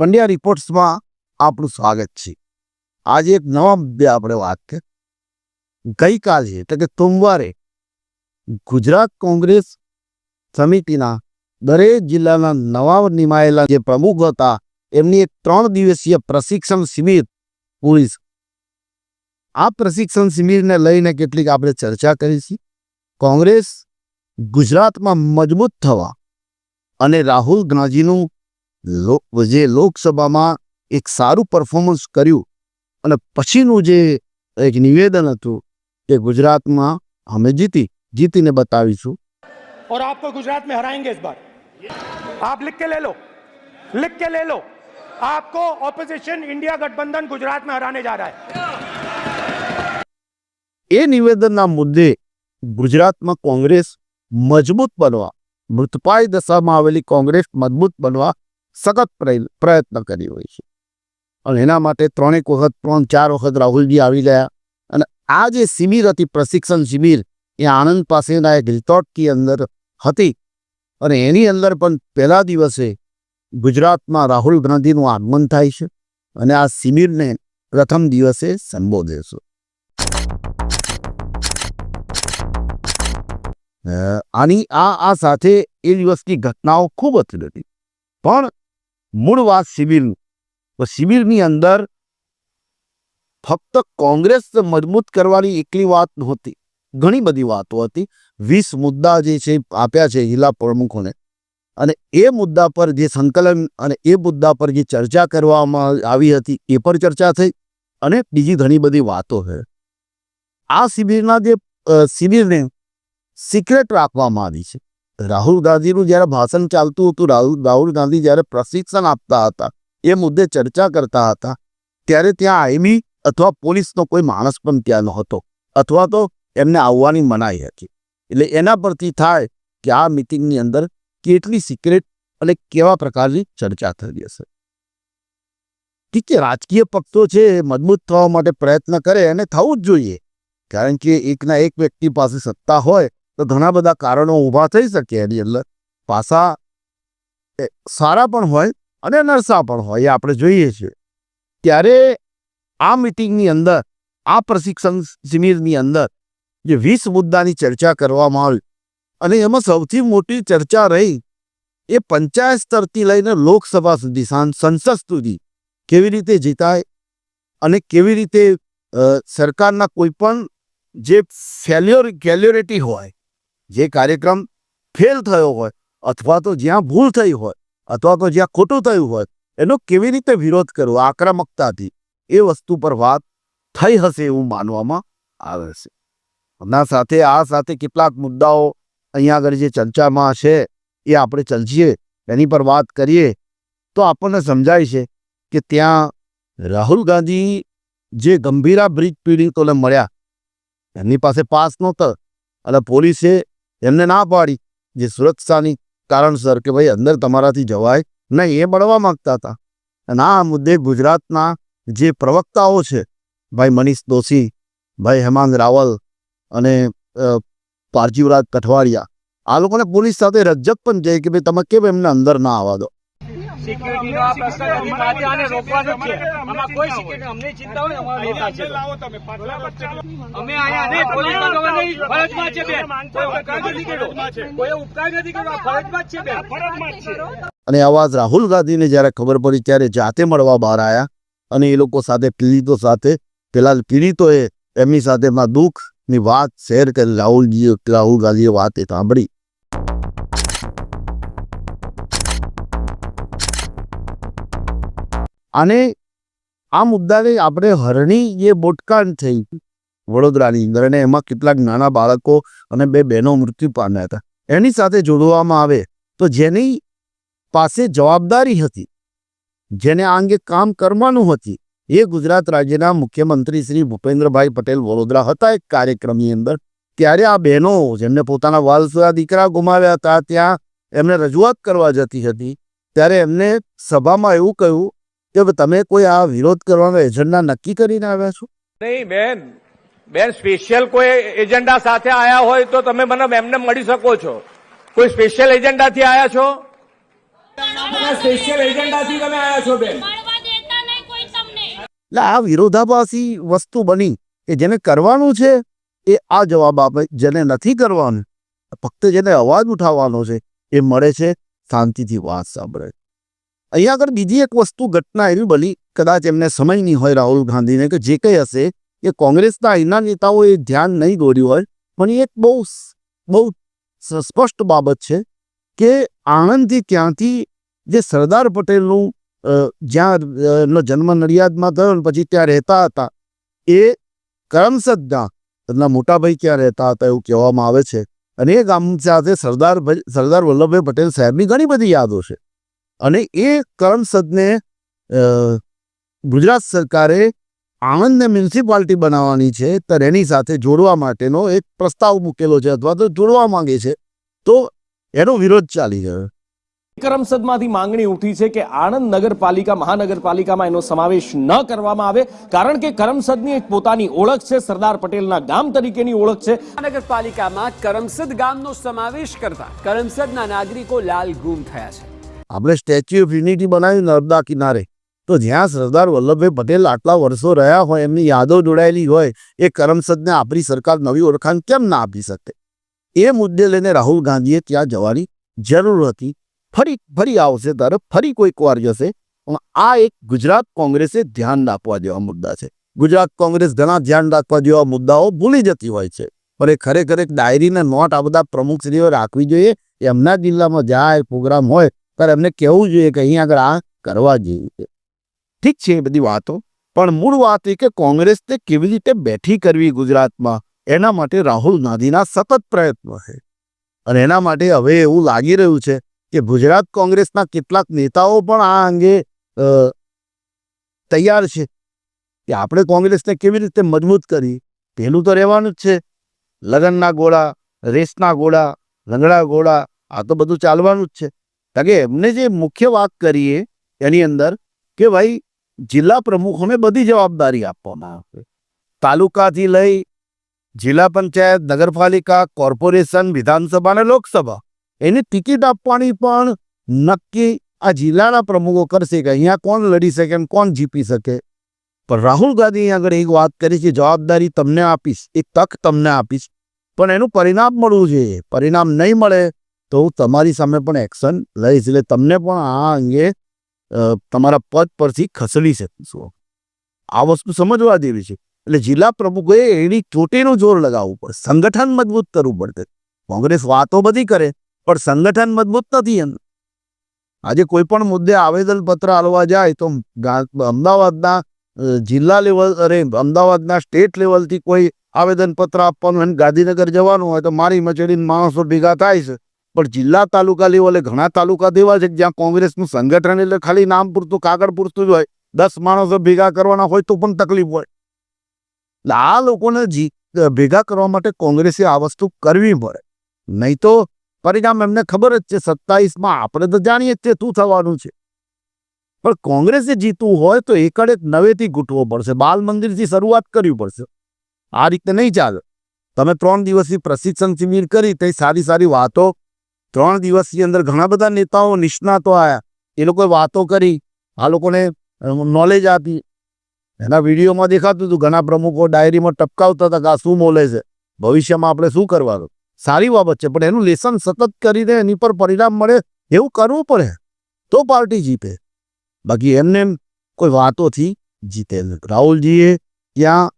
પંડ્યા રિપોર્ટ્સમાં આપનું સ્વાગત છે. આજે એક નવા મુદ્દે આપણે વાત કરી ગઈકાલે, એટલે કે સોમવારે, ગુજરાત કોંગ્રેસ સમિતિના દરેક જિલ્લાના નવા નિમાયેલા જે પ્રમુખ હતા, એમની એક ત્રણ દિવસીય પ્રશિક્ષણ શિબિર પૂરી આ પ્રશિક્ષણ શિબિરને લઈને કેટલીક આપણે ચર્ચા કરી કોંગ્રેસ ગુજરાતમાં મજબૂત થવા અને રાહુલ ગાંધીનું જે લોકસભામાં એક સારું પરફોર્મન્સ કર્યું અને પછીનું જે એક નિવેદન હતું કે ગુજરાતમાં અમે જીતી જીતીને બતાવીશું और आपको गुजरात में हराएंगे इस बार आप लिख के ले लो लिख के ले लो आपको ऑपोजिशन इंडिया गठबंधन गुजरात में हराने जा रहा है એ નિવેદનના મુદ્દે ગુજરાતમાં કોંગ્રેસ મજબૂત બનવા મૃતપાય દશામાં આવેલી કોંગ્રેસ મજબૂત બનવા સખત પ્રય- પ્રયત્ન કરી હોય છે. અને એના માટે ત્રણેક વખત, ત્રણ, ચાર વખત રાહુલજી આવી ગયા. અને આ જે શિબિર હતી, પ્રશિક્ષણ શિબિર, એ આણંદ પાસેના એક રિસોર્ટની અંદર હતી. અને એની અંદર પણ પહેલા દિવસે ગુજરાતમાં રાહુલ ગાંધીનું આગમન થાય છે. અને આ શિબિરને પ્રથમ દિવસે સંબોધે છે આની આ આ સાથે એ દિવસની ઘટનાઓ ખૂબ હતી પણ મૂળ વાત શિબિરનું. તો શિબિરની અંદર ફક્ત કોંગ્રેસ મજબૂત કરવાની એકલી વાત નહોતી. ઘણી બધી વાતો હતી. વીસ મુદ્દા જે છે આપ્યા છે જિલ્લા પ્રમુખોને. અને એ મુદ્દા પર જે સંકલન અને એ મુદ્દા પર જે ચર્ચા કરવામાં આવી હતી એ પર ચર્ચા થઈ. અને બીજી ઘણી બધી વાતો છે. આ શિબિરના જે શિબિરને સિક્રેટ રાખવામાં આવી છે. રાહુલ ગાંધીનું જ્યારે ભાષણ ચાલતું હતું, રાહુલ રાહુલ ગાંધી જ્યારે પ્રશિક્ષણ આપતા હતા, એ મુદ્દે ચર્ચા કરતા હતા, ત્યારે ત્યાં આઈમી અથવા પોલીસનો કોઈ માણસ પણ ત્યાં નહોતો, અથવા તો એમને આવવાની મનાઈ હતી. એટલે એના પરથી થાય કે આ મિટિંગની અંદર કેટલી સિક્રેટ અને કેવા પ્રકારની ચર્ચા થઈ હશે. ઠીક છે, રાજકીય પક્ષો છે મજબૂત થવા માટે પ્રયત્ન કરે અને થવું જ જોઈએ, કારણ કે એકના એક વ્યક્તિ પાસે સત્તા હોય તો ઘણા બધા કારણો ઊભા થઈ શકે એની અંદર. પાસા સારા પણ હોય અને નરસા પણ હોય એ આપણે જોઈએ છીએ. ત્યારે આ મિટિંગની અંદર, આ પ્રશિક્ષણ શિબિરની અંદર જે વીસ મુદ્દાની ચર્ચા કરવામાં આવી અને એમાં સૌથી મોટી ચર્ચા રહી એ પંચાયત સ્તરથી લઈને લોકસભા સુધી સંસદ સુધી કેવી રીતે જીતાય અને કેવી રીતે સરકારના કોઈ પણ જે ફેલ્યોર, ફેલ્યોરિટી હોય જે કાર્યક્રમ ફેલ થયો હોય અથવા તો જ્યાં ભૂલ થઈ હોય અથવા તો જ્યાં ખોટું થયું હોય, એનો કેવી રીતે વિરોધ કરવો? આક્રમકતાથી એ વસ્તુ પર વાત થઈ હશે એવું માનવામાં આવે છે. ના સાથે, આ સાથે કેટલાક મુદ્દાઓ અહીંયા આગળ જે ચર્ચામાં છે એ આપણે ચલજીએ એની પર વાત કરીએ. તો આપણને સમજાય છે કે ત્યાં રાહુલ ગાંધી જે ગંભીરા બ્રિજ પીડિતોને મળ્યા, એમની પાસે પાસ નહોતો. અને પોલીસે એમને ના પાડી. જે સુરક્ષાની કારણસર કે ભાઈ અંદર તમારાથી જવાય નહીં એ બળવા માંગતા હતા. અને આ મુદ્દે ગુજરાતના જે પ્રવક્તાઓ છે ભાઈ મનીષ દોશી ભાઈ હેમાંગ રાવલ અને અ, પાર્થિવરાજ કઠવાડિયા આ લોકોને પોલીસ સાથે રજ્જક પણ છે કે ભાઈ તમે કેમ એમને અંદર ના આવવા દો? સિક્યુરિટીનો આ પ્રશ્ન નથી. આને રોકવાનો છે આમાં કોઈ સિક્યુરિટી અમને ચિંતા હોય અમારે રોકા છે. અમે અહીંયા નહીં પોલીસ ભગવાનની ફરજમાં છે બેન. કોઈ ઉપકાર નથી કર્યો. કોઈ ઉપકાર નથી કર્યો. આ ફરજમાં છે બેન. ફરજમાં છે. અને અવાજ રાહુલ ગાંધીને જ્યારે ખબર પડી ત્યારે જાતે મળવા બહાર આવ્યા અને એ લોકો સાથે પીડિતો સાથે પેલા પીડિતોએ એમની સાથે એમના દુઃખની વાત શેર કરી. રાહુલજીએ રાહુલ ગાંધીએ વાત એ સાંભળી. અને આ મુદ્દાને આપણે હરણી જે બોટકાન થઈ વડોદરાની અંદર અને એમાં કેટલાક નાના બાળકો અને બે બહેનો મૃત્યુ પામ્યા હતા. એની સાથે જોડવામાં આવે તો જેની પાસે જવાબદારી હતી, જેને આ અંગે કામ કરવાનું હતી, એ ગુજરાત રાજ્યના મુખ્યમંત્રી શ્રી ભૂપેન્દ્રભાઈ પટેલ વડોદરા હતા એક કાર્યક્રમની અંદર. ત્યારે આ બહેનો જેમને પોતાના વાલસુરા દીકરા ગુમાવ્યા હતા, ત્યાં એમને રજૂઆત કરવા જતી હતી. ત્યારે એમને સભામાં એવું કહ્યું કે તમે કોઈ આ વિરોધ કરવાનો એજન્ડા નક્કી કરીને આવ્યા છો? નહીં બેન. બેન સ્પેશિયલ કોઈ એજન્ડા સાથે આયા હોય તો તમે મને એમને મળી શકો છો. કોઈ સ્પેશિયલ એજન્ડાથી આયા છો? સ્પેશિયલ એજન્ડાથી તમે આવ્યા છો બેન. મળવા દેતા નહીં કોઈ તમને. એટલે આ વિરોધાભાસી વસ્તુ બની કે જેને કરવાનું છે એ આ જવાબ આપે જેને નથી કરવાનું ફક્ત જેને અવાજ ઉઠાવવાનો છે એ મળે છે શાંતિથી વાત સાંભળે. અહીંયા આગળ બીજી એક વસ્તુ ઘટના એવી બની, કદાચ એમને સમય નહીં હોય રાહુલ ગાંધીને કે જે કંઈ હશે, એ કોંગ્રેસના અહીંના નેતાઓએ ધ્યાન નહીં દોર્યું હોય, પણ એ એક બહુ બહુ સ્પષ્ટ બાબત છે કે આણંદથી ક્યાંથી જે સરદાર પટેલનું જ્યાં એમનો જન્મ નડિયાદમાં થયો ને પછી ત્યાં રહેતા હતા, એ કરમસદના, એમના મોટાભાઈ ક્યાં રહેતા હતા એવું કહેવામાં આવે છે. અને એ ગામ સાથે સરદાર સરદાર વલ્લભભાઈ પટેલ સાહેબની ઘણી બધી યાદો છે. અને એ કરમસદને ગુજરાત સરકારે આણંદને મ્યુનિસિપાલિટી બનાવવાની છે તો એની સાથે જોડવા માટેનો એક પ્રસ્તાવ મૂકેલો છે અથવા તો જોડવા માંગે છે. તો એનો વિરોધ ચાલી રહ્યો કરમસદમાંથી માંગણી ઉઠી છે કે આણંદ નગરપાલિકા મહાનગરપાલિકામાં એનો સમાવેશ ન કરવામાં આવે કારણ કે કરમસદની એક પોતાની ઓળખ છે સરદાર પટેલના ગામ તરીકેની ઓળખ છે. મહાનગરપાલિકામાં કરમસદ ગામનો સમાવેશ કરતા કરમસદના નાગરિકો લાલ ગુમ થયા છે. આપણે સ્ટેચ્યુ ઓફ યુનિટી બનાવ્યું નર્મદા કિનારે. તો જ્યાં સરદાર વલ્લભભાઈ પટેલ આટલા વર્ષો રહ્યા હોય, એમની યાદો જોડાયેલી હોય, એ કરમસદને આપણી સરકાર નવી ઓળખાણ કેમ ના આપી શકે? એ મુદ્દે લઈને રાહુલ ગાંધીએ ત્યાં જવાની જરૂર હતી. ફરી ફરી આવશે ત્યારે ફરી કોઈક વાર જશે. પણ આ એક ગુજરાત કોંગ્રેસે ધ્યાન રાખવા જેવા મુદ્દા છે. ગુજરાત કોંગ્રેસ ઘણા ધ્યાન રાખવા જેવા મુદ્દાઓ ભૂલી જતી હોય છે. પણ એ ખરેખર એક ડાયરીને નોટ આ બધા પ્રમુખશ્રીઓ રાખવી જોઈએ. એમના જિલ્લામાં જાય પ્રોગ્રામ હોય ત્યારે એમને કહેવું જોઈએ કે અહીં આગળ આ કરવા જેવું ઠીક છે એ બધી વાતો, પણ મૂળ વાત એ કે કોંગ્રેસને કેવી રીતે બેઠી કરવી ગુજરાતમાં? એના માટે રાહુલ ગાંધીના સતત પ્રયત્નો છે. અને એના માટે હવે એવું લાગી રહ્યું છે કે ગુજરાત કોંગ્રેસના કેટલાક નેતાઓ પણ આ અંગે તૈયાર છે કે આપણે કોંગ્રેસને કેવી રીતે મજબૂત કરી પહેલું તો રહેવાનું જ છે. લગનના ગોળા, રેસના ગોળા, લંગડા ગોળા, આ તો બધું ચાલવાનું જ છે. કારણ કે એમને જે મુખ્ય વાત કરીએ એની અંદર કે ભાઈ જિલ્લા પ્રમુખોને બધી જવાબદારી આપવામાં આવે તાલુકાથી લઈ જિલ્લા પંચાયત નગરપાલિકા કોર્પોરેશન વિધાનસભા અને લોકસભા એને ટિકિટ આપવાની પણ નક્કી આ જિલ્લાના પ્રમુખો કરશે કે અહીંયા કોણ લડી શકે અને કોણ જીતી શકે પણ રાહુલ ગાંધી આગળ એક વાત કરી છે જવાબદારી તમને આપીશ એ તક તમને આપીશ પણ એનું પરિણામ મળવું જોઈએ પરિણામ નહીં મળે તો હું તમારી સામે પણ એક્શન લઈશ. એટલે તમને પણ આ અંગે તમારા પદ પરથી ખસેડી શકીશું આ વસ્તુ સમજવા જેવી છે. એટલે જિલ્લા પ્રમુખોએ એની ચોટીનું જોર લગાવવું પડે. સંગઠન મજબૂત કરવું પડશે કોંગ્રેસ વાતો બધી કરે, પણ સંગઠન મજબૂત નથી એમ. આજે કોઈ પણ મુદ્દે આવેદનપત્ર આલવા જાય તો અમદાવાદના જિલ્લા લેવલ, અરે, અમદાવાદના સ્ટેટ લેવલથી કોઈ આવેદનપત્ર આપવાનું એને ગાંધીનગર જવાનું હોય તો મારી મચેડીને માણસો ભેગા થાય છે. પણ જિલ્લા તાલુકા લેવલે ઘણા તાલુકા દેવા છે જ્યાં કોંગ્રેસનું સંગઠન એટલે ખાલી નામ પૂરતું, કાગળ પૂરતું જ હોય. દસ માણસો ભેગા કરવાના હોય તો પણ તકલીફ હોય. એટલે આ લોકોને જી ભેગા કરવા માટે કોંગ્રેસે આ વસ્તુ કરવી પડે. નહીં તો પરિણામ એમને ખબર જ છે, સત્તાવીસમાં આપણે તો જાણીએ જ છે શું થવાનું છે. પણ કોંગ્રેસે જીતવું હોય તો એકડ એક નવેથી ગૂંટવો પડશે. બાલ મંદિરથી શરૂઆત કરવી પડશે. આ રીતે નહીં ચાલે. તમે ત્રણ દિવસની પ્રશિક્ષણ શિબિર કરી તે સારી સારી વાતો ત્રણ દિવસની અંદર ઘણા બધા નેતાઓ નિષ્ણાતો આવ્યા એ લોકોએ વાતો કરી, આ લોકોને નોલેજ આપી. એના વિડીયોમાં દેખાતું હતું, ઘણા પ્રમુખો ડાયરીમાં ટપકાવતા હતા કે આ શું બોલે છે? ભવિષ્યમાં આપણે શું કરવાનું? સારી બાબત છે, પણ એનું લેસન સતત કરીને એની પર પરિણામ મળે એવું કરવું પડે. તો પાર્ટી જીતે. બાકી એમને એમ કોઈ વાતોથી જીતે રાહુલજીએ ત્યાં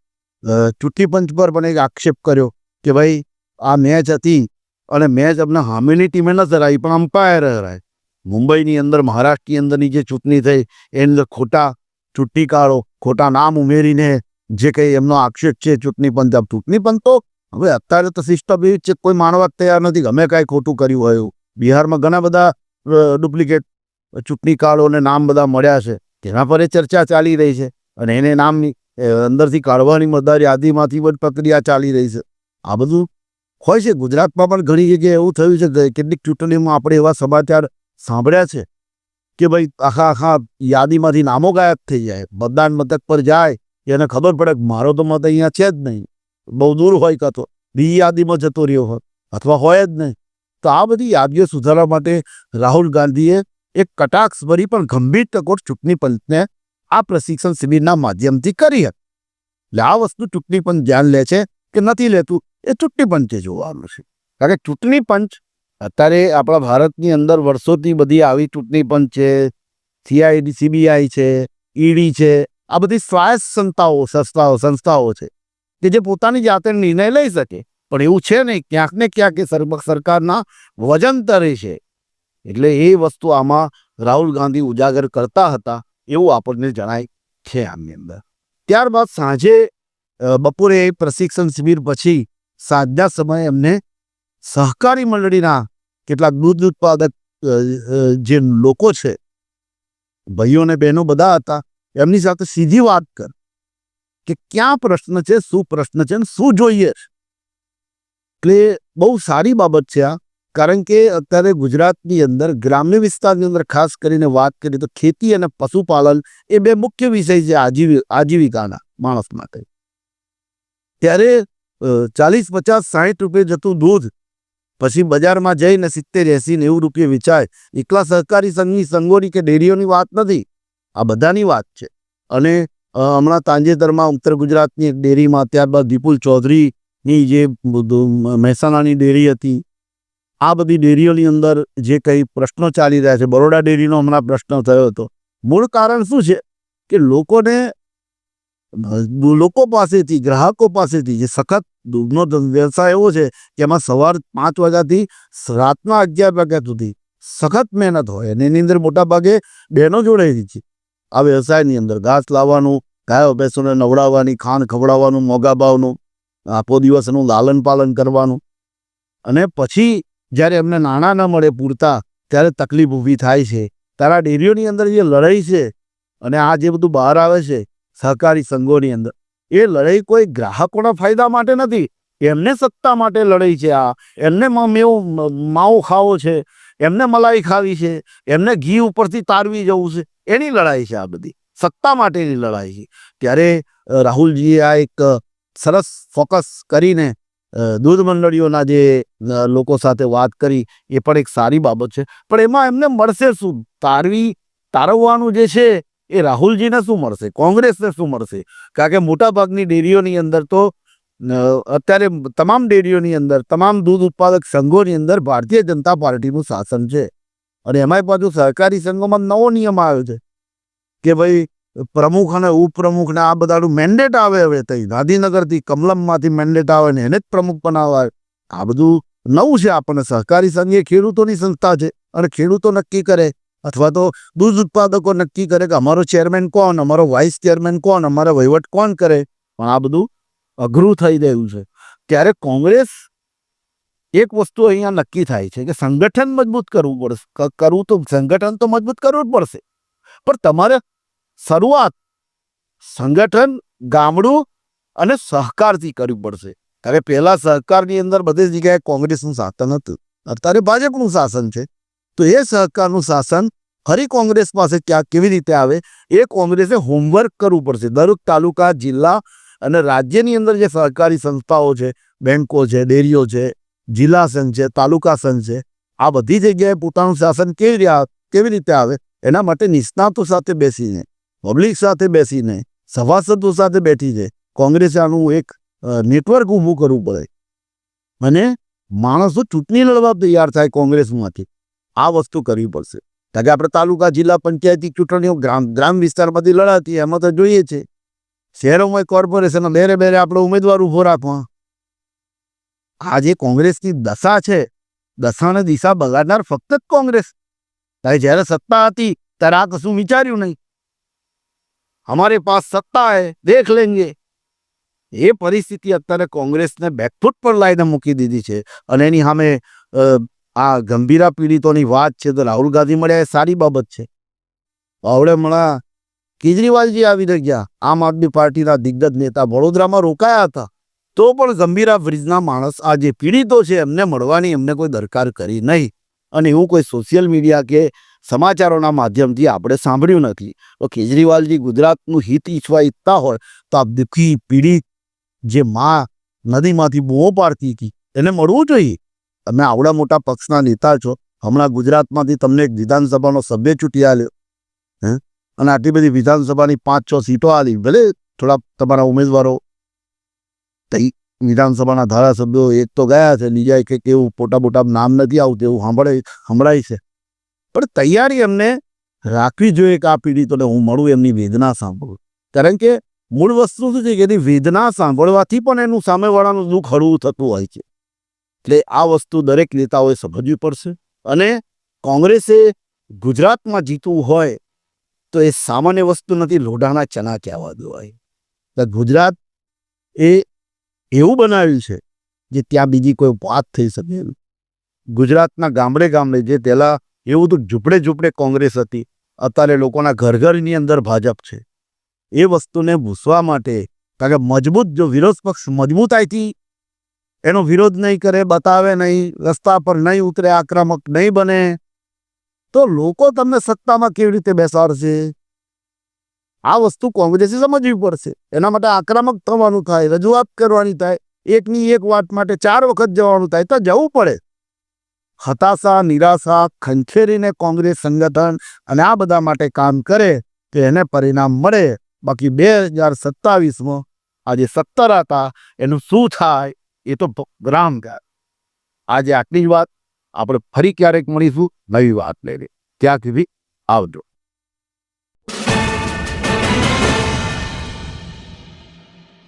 ચૂંટણી પંચ પર પણ એક આક્ષેપ કર્યો કે ભાઈ, આ મેચ હતી અને મેચ અમને હામેની ટીમે ન હરાવી પણ અમ્પાયર હરાય. મુંબઈની અંદર, મહારાષ્ટ્રની અંદરની જે ચૂંટણી થઈ, એની અંદર ખોટા ચૂંટણી કાઢો ખોટા નામ ઉમેરીને જે કંઈ એમનો આક્ષેપ છે ચૂંટણી પંચ ચૂંટણી પંચ તો હવે અત્યારે તો સિસ્ટમ એવી છે કોઈ માનવા તૈયાર નથી. ગમે કાંઈ ખોટું કર્યું હોય બિહારમાં ઘણા બધા ડુપ્લિકેટ ચૂંટણી અને નામ બધા મળ્યા છે. તેના પર એ ચર્ચા ચાલી રહી છે. અને એને નામની અંદરથી કાઢવાની મતદાર યાદીમાંથી પણ પ્રક્રિયા ચાલી રહી છે. આ બધું હોય છે. ગુજરાતમાં પણ ઘણી જગ્યાએ એવું થયું છે કે કેટલીક ચૂંટણીમાં આપણે એવા સમાચાર સાંભળ્યા છે કે ભાઈ આખા આખા યાદીમાંથી નામો ગાયબ થઈ જાય. મતદાન મથક પર જાય, એને ખબર પડે કે મારો તો મત અહીંયા છે જ નહીં. બહુ દૂર હોય કાં તો. બીજી યાદીમાં જતો રહ્યો હોય અથવા હોય જ નહીં. તો આ બધી યાદીઓ સુધારવા માટે રાહુલ ગાંધીએ એક કટાક્ષભરી પણ ગંભીર ટકોર ચૂંટણી પંચને આ પ્રશિક્ષણ શિબિરના માધ્યમથી કરી હતી. એટલે આ વસ્તુ ચૂંટણી પંચ ધ્યાન લે છે કે નથી લેતું? એ ચૂંટણી પંચે જોવાનું છે. કારણ કે ચૂંટણી પંચ, અત્યારે આપણા ભારતની અંદર વર્ષોથી બધી આવી ચૂંટણી પંચ છે સીઆઈડી સીબીઆઈ છે ઈડી છે, આ બધી સ્વાયત્ત સંસ્થાઓ સંસ્થાઓ સંસ્થાઓ છે કે જે પોતાની જાતે નિર્ણય લઈ શકે. પણ એવું છે નહીં, ક્યાંક ને ક્યાંક એ સર- સરકારના વજન તરે છે. એટલે એ વસ્તુ આમાં રાહુલ ગાંધી ઉજાગર કરતા હતા એવું આપણને જણાય છે આમની અંદર. ત્યારબાદ સાંજે બપોરે પ્રશિક્ષણ શિબિર પછી સાંજના સમયે એમને સહકારી મંડળીના કેટલાક દૂધ ઉત્પાદક જે લોકો છે, ભાઈઓ અને બહેનો બધા હતા, એમની સાથે સીધી વાત કર કે ક્યાં પ્રશ્ન છે, શું પ્રશ્ન છે અને શું જોઈએ છે. એટલે બહુ સારી બાબત છે આ. કારણ કે અત્યારે ગુજરાતની અંદર, ગ્રામ્ય વિસ્તારની અંદર ખાસ કરીને વાત કરીએ તો ખેતી અને પશુપાલન એ બે મુખ્ય વિષય છે આજીવી, આજીવિકાના માણસ માટે. ત્યારે ચાલીસ પચાસ સાહીઠ રૂપિયા જતું દૂધ. પછી બજારમાં જઈને સિત્તેર, એસી નેવું રૂપિયા વેચાય. એકલા સહકારી સંઘની સંઘોની કે ડેરીઓની વાત નથી. આ બધાની વાત છે. અને હમણાં તાંજેતરમાં ઉત્તર ગુજરાતની એક ડેરીમાં ત્યારબાદ વિપુલ ચૌધરીની જે મહેસાણાની ડેરી હતી. આ બધી ડેરીઓની અંદર જે કંઈ પ્રશ્નો ચાલી રહ્યા છે, બરોડા ડેરીનો હમણાં પ્રશ્ન થયો હતો. મૂળ કારણ શું છે? કે લોકોને લોકો પાસેથી, ગ્રાહકો પાસેથી જે સખત દૂધનો વ્યવસાય એવો છે કે એમાં સવાર પાંચ વાગ્યાથી રાતના અગિયાર વાગ્યા સુધી સખત મહેનત હોય અને એની અંદર મોટા ભાગે બહેનો જોડાયેલી છે. આ વ્યવસાયની અંદર ઘાસ લાવવાનું, ગાયો, ભેંસોને નવડાવવાની, ખાંડ ખવડાવવાનું મોગા ભાવનું, આખો દિવસ એનું લાલન પાલન કરવાનું. અને પછી જ્યારે એમને નાણાં ન મળે પૂરતા, ત્યારે તકલીફ ઊભી થાય છે. ત્યારે આ ડેરીઓની અંદર જે લડાઈ છે અને આ જે બધું બહાર આવે છે સહકારી સંઘોની અંદર. એ લડાઈ કોઈ ગ્રાહકોના ફાયદા માટે નથી. એમને સત્તા માટે લડાઈ છે આ. એમને મેવો માવો ખાવો છે. એમને મલાઈ ખાવી છે. એમને ઘી ઉપરથી તારવી જવું છે. એની લડાઈ છે આ બધી. સત્તા માટેની લડાઈ છે. ત્યારે રાહુલજીએ આ એક સરસ ફોકસ કરીને દૂધ મંડળીઓના જે લોકો સાથે વાત કરી, એ પણ એક સારી બાબત છે. પણ એમાં એમને મળશે શું? તારવી, તારવવાનું જે છે એ રાહુલજીને શું મળશે? કોંગ્રેસને શું મળશે? કારણ કે મોટાભાગની ડેરીઓની અંદર તો અત્યારે તમામ ડેરીઓની અંદર, તમામ દૂધ ઉત્પાદક સંઘોની અંદર ભારતીય જનતા પાર્ટીનું શાસન છે. અને એમાંય પાછું સહકારી સંઘોમાં નવો નિયમ આવ્યો છે કે ભાઈ, પ્રમુખ અને ઉપપ્રમુખને આ બધાનું મેન્ડેટ આવે હવે તઈ. ગાંધીનગરથી કમલમમાંથી મેન્ડેટ આવે ને એને જ પ્રમુખ બનાવાય. આ બધું નવું છે આપણને. સહકારી સંઘ એ ખેડૂતોની સંસ્થા છે અને ખેડૂતો નક્કી કરે અથવા તો દૂધ ઉત્પાદકો નક્કી કરે કે અમારો ચેરમેન કોણ, અમારો વાઇસ ચેરમેન કોણ, અમારો વહીવટ કોણ કરે? પણ આ બધું અઘરું થઈ રહ્યું છે. ત્યારે કોંગ્રેસ એક વસ્તુ અહીંયા નક્કી થાય છે કે સંગઠન મજબૂત કરવું પડશે. કરવું તો સંગઠન તો મજબૂત કરવું જ પડશે. પણ તમારે શરૂઆત સંગઠન, ગામડું અને સહકારથી કરવી પડશે. કારણ કે પહેલા સહકારની અંદર બધી જગ્યાએ કોંગ્રેસનું શાસન હતું. અત્યારે ભાજપનું શાસન છે. તો એ સહકારનું શાસન ફરી કોંગ્રેસ પાસે ક્યાં કેવી રીતે આવે? એ કોંગ્રેસે હોમવર્ક કરવું પડશે. દરેક તાલુકા, જિલ્લા અને રાજ્યની અંદર જે સહકારી સંસ્થાઓ છે, બેંકો છે, ડેરીઓ છે, જિલ્લા સંઘ છે, તાલુકા સંઘ છે, આ બધી જગ્યાએ પોતાનું શાસન કેવી રીતે કેવી રીતે આવે? એના માટે નિષ્ણાતો સાથે બેસીને પબ્લિક સાથે બેસીને, સભાસદો સાથે બેઠીને કોંગ્રેસે આનું એક નેટવર્ક ઊભું કરવું પડે. અને માણસો ચૂંટણી લડવા તૈયાર થાય કોંગ્રેસમાંથી. આ વસ્તુ કરવી પડશે. કારણ કે આપણે તાલુકા, જિલ્લા, પંચાયતી ચૂંટણીઓ ગ્રામ ગ્રામ વિસ્તારમાંથી લડાતી એમાં તો જોઈએ છે. શહેરોમાં કોર્પોરેશન બેરે બેરે આપણે ઉમેદવાર ઊભો રાખવા. આ જે કોંગ્રેસની દશા છે, દશાને દિશા બગાડનાર ફક્ત જ કોંગ્રેસ. કારણ જ્યારે સત્તા હતી, ત્યારે આ કશું વિચાર્યું નહીં. હમારે પાસ સત્તા હે, દેખ લેંગે. એ પરિસ્થિતિ અત્યારે કોંગ્રેસને બેકફૂટ પર લાવીને મૂકી દીધી છે. અને એની સામે આ ગંભીરા પીડિતોની વાત છે તો રાહુલ ગાંધી મળ્યા એ સારી બાબત છે. આવડે હમણાં કેજરીવાલજી આવી ગયા. આમ આદમી પાર્ટીના દિગ્ગજ નેતા વડોદરામાં રોકાયા હતા. તો પણ ગંભીરા બ્રિજના માણસ આ જે પીડિતો છે એમને મળવાની એમને કોઈ દરકાર કરી નહીં. અને એવું કોઈ સોશિયલ મીડિયા કે સમાચારોના માધ્યમથી આપણે સાંભળ્યું નથી. તો કેજરીવાલજી ગુજરાતનું હિત ઈચ્છવા ઈચ્છતા હોય તો આ દુઃખી પીડિત જે માં નદીમાંથી બૂમો પાડતી હતી, એને મળવું જોઈએ? તમે આવડા મોટા પક્ષના નેતા છો. હમણાં ગુજરાતમાંથી તમને એક વિધાનસભાનો સભ્ય ચૂંટી આવ્યો હે? અને આટલી બધી વિધાનસભાની પાંચ છ સીટો આવી ભલે થોડા તમારા ઉમેદવારો વિધાનસભાના ધારાસભ્યો એક તો ગયા છે બીજા એક એવું પોટા મોટા નામ નથી આવતું, એવું સાંભળે, સંભળાય છે. પણ તૈયારી એમને રાખવી જોઈએ કે આ પીડિતોને હું મળું, એમની વેદના સાંભળું. કારણ કે મૂળ વસ્તુ શું છે કે એની વેદના સાંભળવાથી પણ એનું સામેવાળાનું દુઃખ હળવું થતું હોય છે. એટલે આ વસ્તુ દરેક નેતાઓએ સમજવી પડશે. અને કોંગ્રેસે ગુજરાતમાં જીતવું હોય તો એ સામાન્ય વસ્તુ નથી, લોઢાના ચના કહેવા દેવાય. ગુજરાત એ એવું બનાવ્યું છે જે ત્યાં બીજી કોઈ વાત થઈ શકે ગુજરાતના ગામડે ગામડે જે પહેલાં એવું તો ઝૂંપડે ઝૂંપડે કોંગ્રેસ હતી, અત્યારે લોકોના ઘર ઘરની અંદર ભાજપ છે. એ વસ્તુને ભૂસવા માટે, કારણ કે મજબૂત, જો વિરોધ પક્ષ મજબૂતાઈથી એનો વિરોધ નહીં કરે, બતાવે નહીં, રસ્તા પર નહીં ઉતરે, આક્રમક નહીં બને, તો લોકો તમને સત્તામાં કેવી રીતે બેસાડશે? આ વસ્તુ કોંગ્રેસે સમજવી પડશે. એના માટે આક્રમક થવાનું થાય, રજૂઆત કરવાની થાય, એકની એક વાત માટે ચાર વખત જવાનું થાય, તો જવું પડે. હતાશા, નિરાશા, ખંખેરીને કોંગ્રેસ સંગઠન અને આ બધા માટે કામ કરે, તો એને પરિણામ મળે. બાકી બે હજાર સત્તાવીસમાં આજે સત્તર હતા એનું શું થાય? એ તો ગ્રામ ગાય. આજે આટલી જ વાત, આપણે ફરી ક્યારેક મળીશું, નવી વાત લઈને. ત્યાં સુધી આવજો.